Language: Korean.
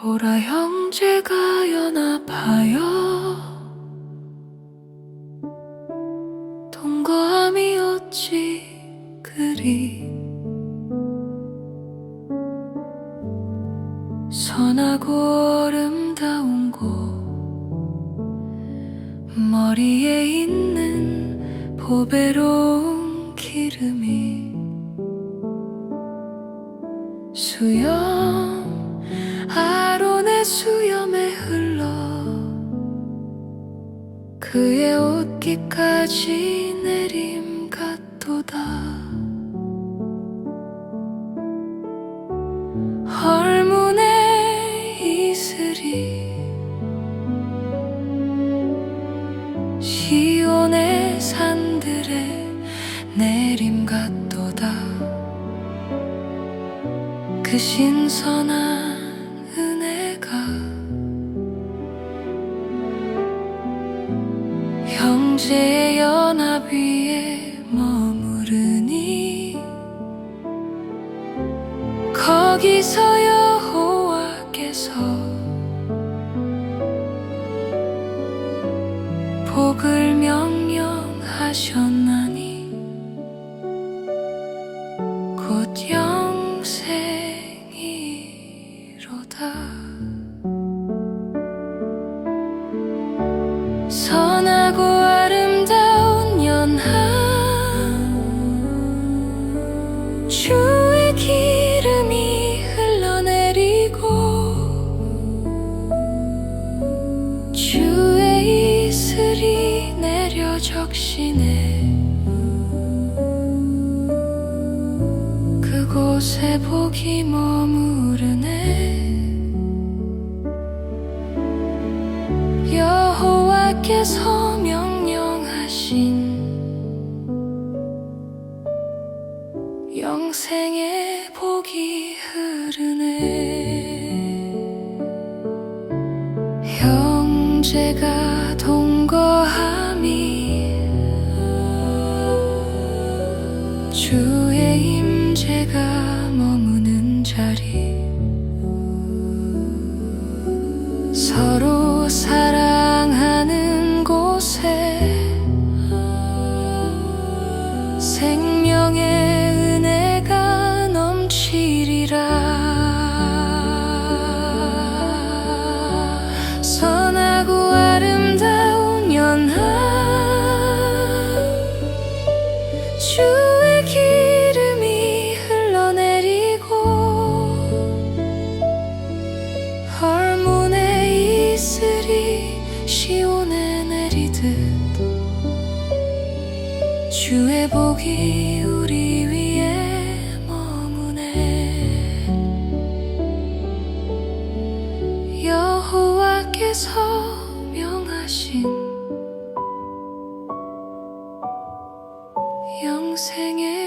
보라 형제가 연합하여 동거함이 어찌 그리 선하고 아름다운 곳 머리에 있는 보배로운 기름이 수염 수염에 흘러 그의 옷깃까지 내림 같도다. 헐문의 이슬이 시온의 산들에 내림 같도다. 그 신선한 형제의 연합 위에 머무르니? 거기서 여호와께서. 복을 명령하셨나니? 곧 영생이로다 주의 기름이 흘러내리고 주의 이슬이 내려 적시네. 그곳에 복이 머무르네. 여호와께서 영생의 복이 흐르네. 형제가 동거함이 주의 임재가 머무는 자리. 서로 사랑하는 곳에 생 주의 기름이 흘러내리고 헐문의 이슬이 시온에 내리듯 주의 복이 우리 위에 머무네. 여호와께서 명하신 평생에